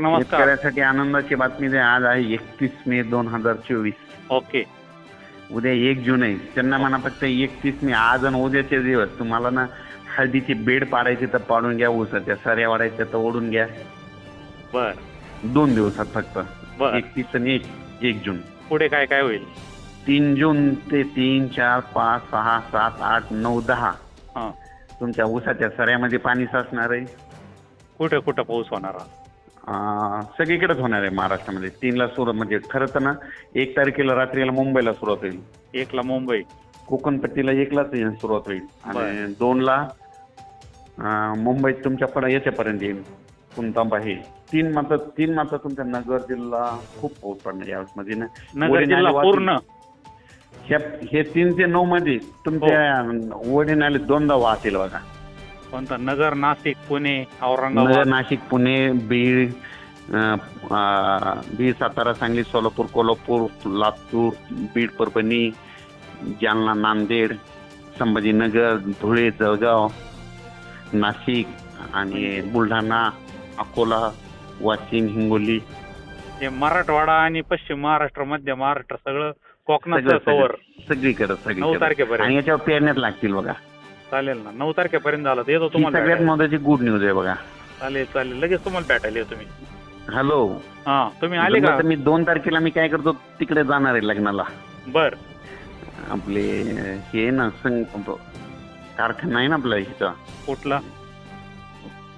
शेतकऱ्यासाठी आनंदाची बातमी आहे आज आहे एकतीस मे दोन हजार चोवीस. ओके. उद्या एक जून आहे. त्यांना म्हणा फक्त एकतीस मे आज आणि उद्याचे दिवस. तुम्हाला ना हळदीची बेड पाडायची तर पाडून घ्या ऊसाच्या सऱ्या वाढायच्या तर ओढून घ्या. बर. दोन दिवसात फक्त. बर. एकतीस आणि एक एक जून. पुढे काय काय होईल? तीन जून ते तीन चार पाच सहा सात आठ नऊ दहा. हा. तुमच्या ऊसाच्या सऱ्यामध्ये पाणी साचणार आहे. कुठे कुठं पाऊस होणार? हा? सगळीकडेच होणार आहे महाराष्ट्रामध्ये. तीनला सुरुवात म्हणजे खरं तर ना एक तारखेला रात्रीला मुंबईला सुरुवात होईल. एकला मुंबई. कोकणपट्टीला एकलाच सुरुवात होईल. आणि. दोनला अं, मुंबईत तुमच्या पडा याच्यापर्यंत येईल. कुंतांबा हे. तीन मात्र तीन मात्र तुमच्या नगर जिल्हा खूप पाऊस पडणार यावेळेस मध्ये ना. नगर जिल्हा पूर्ण. ह्या हे तीन ते नऊ मध्ये तुमच्या वडील आले दोनदा वाहतील बघा. कोणता? नगर नाशिक पुणे नगर औरंगाबाद नाशिक पुणे बीड बीड सातारा सांगली सोलापूर कोल्हापूर लातूर बीड परभणी जालना नांदेड संभाजीनगर धुळे जळगाव नाशिक आणि बुलढाणा अकोला वाशिम हिंगोली. हे मराठवाडा आणि पश्चिम महाराष्ट्र मध्य महाराष्ट्र सगळं सगळं- सगळीकडे सगळीकडे. आणि याच्यावर पेरण्यात लागतील बघा. चालेल ना. नऊ तारखेपर्यंत झालं तर येतो ही तुम्हाला सगळ्यात भेटायला. महत्वाची गुड न्यूज आहे बघा. चालेल चालेल. लगेच तुम्हाला भेटायला येतो मी. हॅलो हा तुम्ही आले का? मी दोन तारखेला मी काय करतो तिकडे जाणार आहे लग्नाला. बर. आपले हे आहे ना संग कारखाना आहे ना आपला ह्याचा कुठला?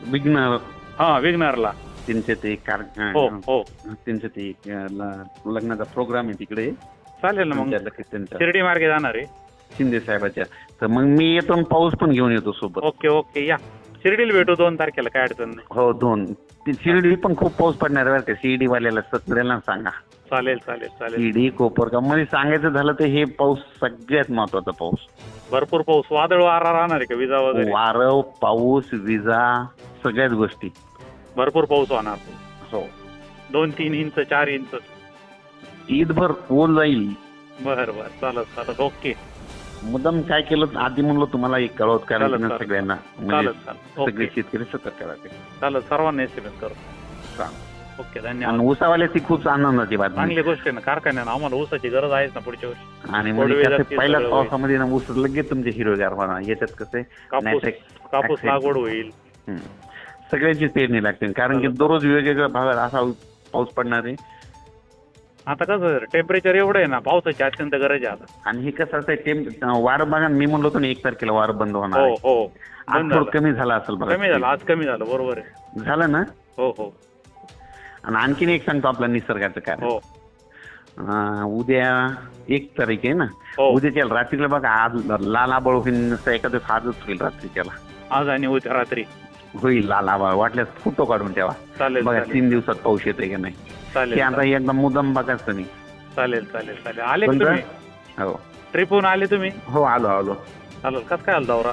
विघ्न हा विग्नरला त्यांचे ते हो कारखाना. हो ते एक, अं, ल- लग्नाचा प्रोग्राम आहे तिकडे. चालेल ना मग. त्यांच्या लकी- त्यांच्या. शिर्डी मार्गे जाणार आहे. शिंदे साहेबाच्या. तर मग मी येतो आणि पाऊस पण घेऊन येतो सोबत. ओके ओके या. शिर्डीला भेटू दोन तारखेला काय अडचण नाही. हो दोन. ती शिर्डी पण खूप पाऊस पडणार आहे बरं का. सीडी वाल्याला सगळ्यांना सांगा. चालेल चालेल चालेल. शिर्डी कोपरगावमध्ये सांगायचं झालं तर हे पाऊस सगळ्यात महत्त्वाचा पाऊस. भरपूर पाऊस. वादळ वारा राहणार आहे का? विजा वगैरे? वारं पाऊस विजा सगळ्याच गोष्टी. भरपूर पाऊस होणार. हो. दोन तीन इंच चार इंच. ईदभर ओल जाईल. बर बर. चालत चालत. ओके. मुद्दाम काय केलं आधी म्हणलो तुम्हाला एक कळवत करायचं चालेल. सगळ्यांना. म्हणजे सगळे ओके. शेतकरी सतर्क राहते चालत सर्वांना एस एम एस करू. चालेल. ओके आणि धन्यवाद ऊसावाल्याची खूप आनंदाची बातमी. चांगली गोष्ट आहे ना कारखान्यानं आम्हाला ऊसाची गरज आहेच ना पुढच्या वर्षी. आणि गोडवे म्हणजे कसं पहिल्याच सगळं होईल. पावसामध्ये ना ऊस लगेच तुमचे हिरवेगार होणार. याच्यात कसं आहे, कापूस कापूस लागवड होईल. हम्म. सगळ्यांची पेरणी लागते. कारण की. दररोज वेगवेगळ्या भागात असा पाऊस पडणार आहे. आता कसं टेम्परेचर एवढं आहे ना पावसाची अत्यंत गरज आहे आता. आणि हे कसं असं टेम्प वारं बघा मी म्हणलो होतो ना एक तारखेला वारं बंद होणार हो आहे. हो आज बंद थोडं झालं. कमी झालं असेल बघा कमी झालं आज कमी झालं बरोबर आहे. झालं ना? हो हो. आणि आणखीन एक सांगतो आपल्या निसर्गाचं काय हो. उद्या एक तारीख आहे ना? हो. उद्याच्या रात्रीला बघा आज लाल आबळ होईल नसतं एखादं आजच होईल रात्रीच्याला. आज आणि उद्या रात्री. होईल लाल आबळ वाटल्यास फोटो काढून ठेवा. चालेल बघा चालेल. तीन दिवसात पाऊस येते की नाही? चालेल ते आता एकदा मुदम बघाच तुम्ही. चालेल चालेल चालेल. आले का कोणतं? तुम्ही? हो. ट्रिपहून आले तुम्ही? हो आलो आलो. चालेल कसं काय आलं दौरा?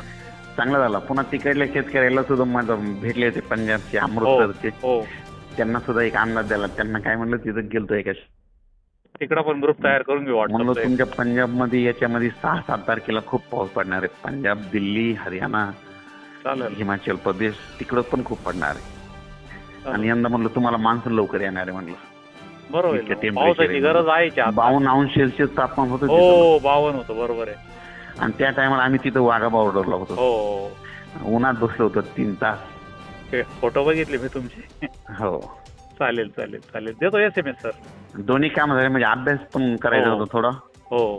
चांगला झाला. पुन्हा तिकडल्या शेतकऱ्याला सुद्धा माझं भेटले होते पंजाबचे अमृतसरचे. हो. त्यांना सुद्धा एक अंदाज दिला. त्यांना काय म्हणलं तिथं गेलतो एका तिकडं पण ग्रुप तयार करून घेऊ म्हणलं वाटतं तुमच्या पंजाबमध्ये याच्यामध्ये सहा सात तारखेला खूप पाऊस पडणार आहे. पंजाब दिल्ली हरियाणा चालेल. हिमाचल प्रदेश तिकडं पण खूप पडणार आहे. आणि. यंदा म्हणलं तुम्हाला मान्सून लवकर येणार आहे म्हणलं बरोबर इतकं आहे. temperature पावसाची आहे. गरज आहे की आता. बावन्न अंश सेल्सिअस तापमान होतं तिथं. हो बावन होतं बरोबर आहे आणि त्या टायमाला आम्ही तिथं वाघा बॉर्डरला होतो हो उन्हात बसलो होतो तीन तास फोटो बघितले मी तुमचे हो चालेल चालेल चालेल देतो एस एम एस सर दोन्ही काम झाले म्हणजे अभ्यास पण करायचा हो. होता थोडा हो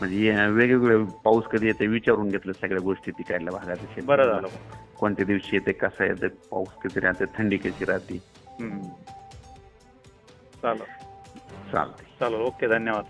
म्हणजे वेगवेगळे पाऊस कधी येते विचारून घेतलं सगळ्या गोष्टी तिकडल्या भागात बरं झालं कोणत्या दिवशी येते कसं येते पाऊस किती राहते थंडी कशी राहते हम्म. चालेल चालते चालेल ओके धन्यवाद